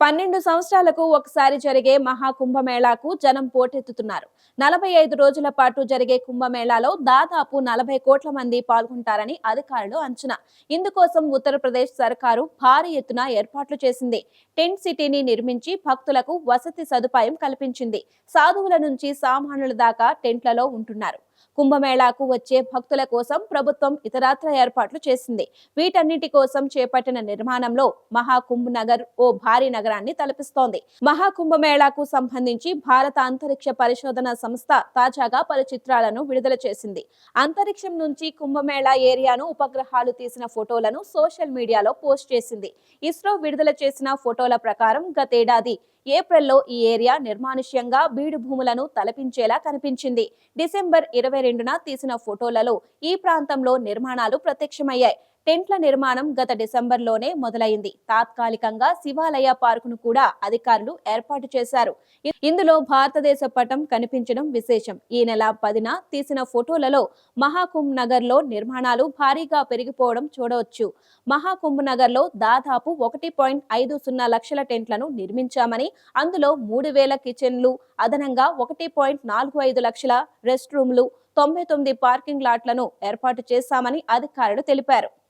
పన్నెండు సంవత్సరాలకు ఒకసారి జరిగే మహాకుంభమేళాకు జనం పోటెత్తుతున్నారు. నలభై ఐదు రోజుల పాటు జరిగే కుంభమేళాలో దాదాపు నలభై కోట్ల మంది పాల్గొంటారని అధికారులు అంచనా. ఇందుకోసం ఉత్తరప్రదేశ్ సర్కారు భారీ ఎత్తున ఏర్పాట్లు చేసింది. టెంట్ సిటీని నిర్మించి భక్తులకు వసతి సదుపాయం కల్పించింది. సాధువుల నుంచి సామాన్యుల దాకా టెంట్లలో ఉంటున్నారు. కుంభమేళాకు వచ్చే భక్తుల కోసం ప్రభుత్వం ఇతరత్ర ఏర్పాట్లు చేసింది. వీటన్నిటి కోసం చేపట్టిన నిర్మాణంలో మహాకుంభ్ నగర్ ఓ భారీ నగరాన్ని తలపిస్తోంది. మహాకుంభమేళాకు సంబంధించి భారత అంతరిక్ష పరిశోధన సంస్థ తాజాగా పలు చిత్రాలను విడుదల చేసింది. అంతరిక్షం నుంచి కుంభమేళా ఏరియాను ఉపగ్రహాలు తీసిన ఫోటోలను సోషల్ మీడియాలో పోస్ట్ చేసింది. ఇస్రో విడుదల చేసిన ఫోటోల ప్రకారం గతేడాది ఏప్రిల్లో ఈ ఏరియా నిర్మానుష్యంగా బీడు భూములను తలపించేలా కనిపించింది. డిసెంబర్ ఇరవై రెండున తీసిన ఫోటోలలో ఈ ప్రాంతంలో నిర్మాణాలు ప్రత్యక్షమయ్యాయి. టెంట్ల నిర్మాణం గత డిసెంబర్లోనే మొదలైంది. తాత్కాలికంగా శివాలయ పార్కును కూడా అధికారులు ఏర్పాటు చేశారు. ఇందులో భారతదేశ పటం కనిపించడం విశేషం. ఈ నెల పదిన తీసిన ఫోటోలలో మహాకుంభ్ నగర్లో నిర్మాణాలు భారీగా పెరిగిపోవడం చూడవచ్చు. మహాకుంభ్ నగర్లో దాదాపు ఒకటి పాయింట్ ఐదు సున్నా లక్షల టెంట్లను నిర్మించామని అందులో మూడు వేల కిచెన్లు అదనంగా ఒకటి పాయింట్ నాలుగు ఐదు లక్షల రెస్ట్ రూమ్లు తొంభై తొమ్మిది పార్కింగ్ లాట్లను ఏర్పాటు చేశామని అధికారులు తెలిపారు.